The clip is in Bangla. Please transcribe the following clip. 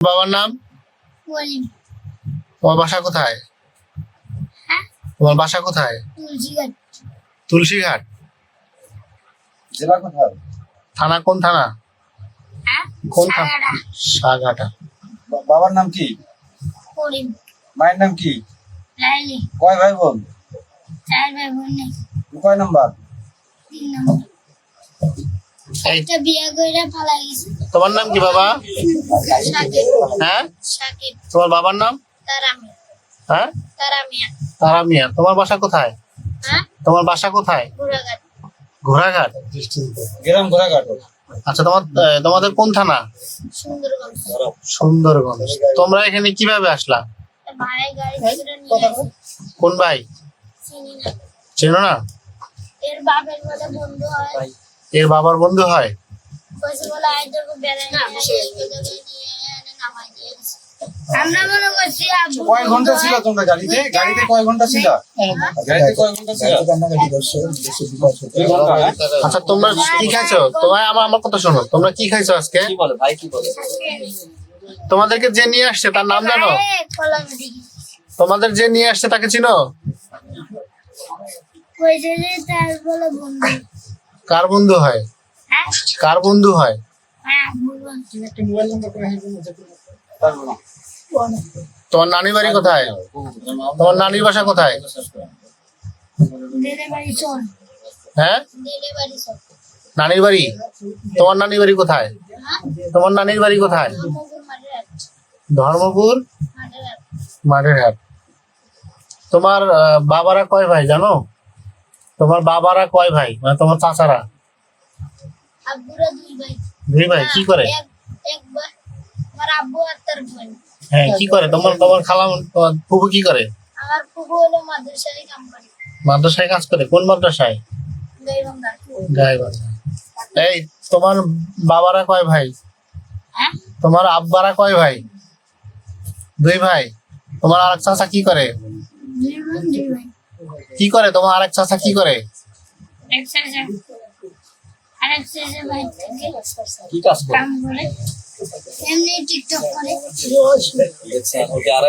বাবার নাম? তোমার বাসা কোথায়? হ্যাঁ? তোমার বাসা কোথায়? তুলসীঘাট। তুলসীঘাট। জেলা কোথায়? থানা কোন থানা? হ্যাঁ? কোন থানা? বাবার নাম কি? মায়ের নাম কি? কয় ভাই বোন? চার ভাই বোন কয় নাম্বার? তিন নম্বর। একটা বিয়ে করে পালা গেছে। তোমার নাম কি বাবা? সাকিব হ্যাঁ? সাকিব তোমার বাবার নাম? তারা মিয়া। হ্যাঁ? তারা মিয়া। তারা মিয়া। তোমার বাসা কোথায়? হ্যাঁ? তোমার বাসা কোথায়? ঘোড়াঘাট। ঘোড়াঘাট? গ্রাম ঘোড়াঘাট। আচ্ছা তোমার তোমাদের কোন থানা? সুন্দরগঞ্জ। সুন্দরগঞ্জ। তোমরা এখানে কীভাবে আসলা? ভাই গাড়ি করে নিয়ে আসে। কোন ভাই? চিনি না। এর বন্ধু হয়। এর বাবার বন্ধু হয়? কইছে বলে আই তোকে বেড়াই নিয়ে আসে তোকে নিয়ে এনে নামাই দিয়ে গেছে আমরা মনে করছি কয় ঘণ্টা ছিল? তোমরা গাড়িতে গাড়িতে কয় ঘণ্টা ছিল? গাড়িতে কয় ঘণ্টা ছিল? দুই ঘণ্টা, হ্যাঁ? আচ্ছা তোমরা কি খাইছো? তোমার আমার আমার কথা শোনো। তোমরা কি খাইছো আজকে? কি বলে ভাই কি বলে? তোমাদেরকে যে নিয়ে আসছে তার নাম জানো? তোমাদের যে নিয়ে আসছে তাকে চিনো? তার বলে বন্ধু। কার বন্ধু হয়? হ্যাঁ? কার বন্ধু হয়? হ্যাঁ। তোমার নানির বাড়ি কোথায়? তোমার নানির বাসা কোথায়? হ্যাঁ? নানির বাড়ি? তোমার নানির বাড়ি কোথায়? হ্যাঁ? তোমার নানির বাড়ি কোথায়? ধর্মপুর মাঠের হাট। তোমার আহ, বাবারা কয় ভাই জানো? তোমার বাবারা কয় ভাই? মানে তোমার চাচারা? দুই ভাই। কি করে? হ্যাঁ কি করে? তোমার তোমার খালা তোমার ফুফু কি করে? আমার ফুফু হলো মাদ্রাসায় কাম করে। মাদ্রাসায় কাজ করে? কোন মাদ্রাসায়? গাইবান্ধা। এই তোমার বাবারা কয় ভাই? হ্যাঁ? তোমার আব্বারা কয় ভাই? দুই ভাই। তোমার আর চাচা কি করে? দুই ভাই। কি করে? তোমার আরেক চাচা কি করে? কি কাজ করে? এমনি টিকটক করে। আড়াই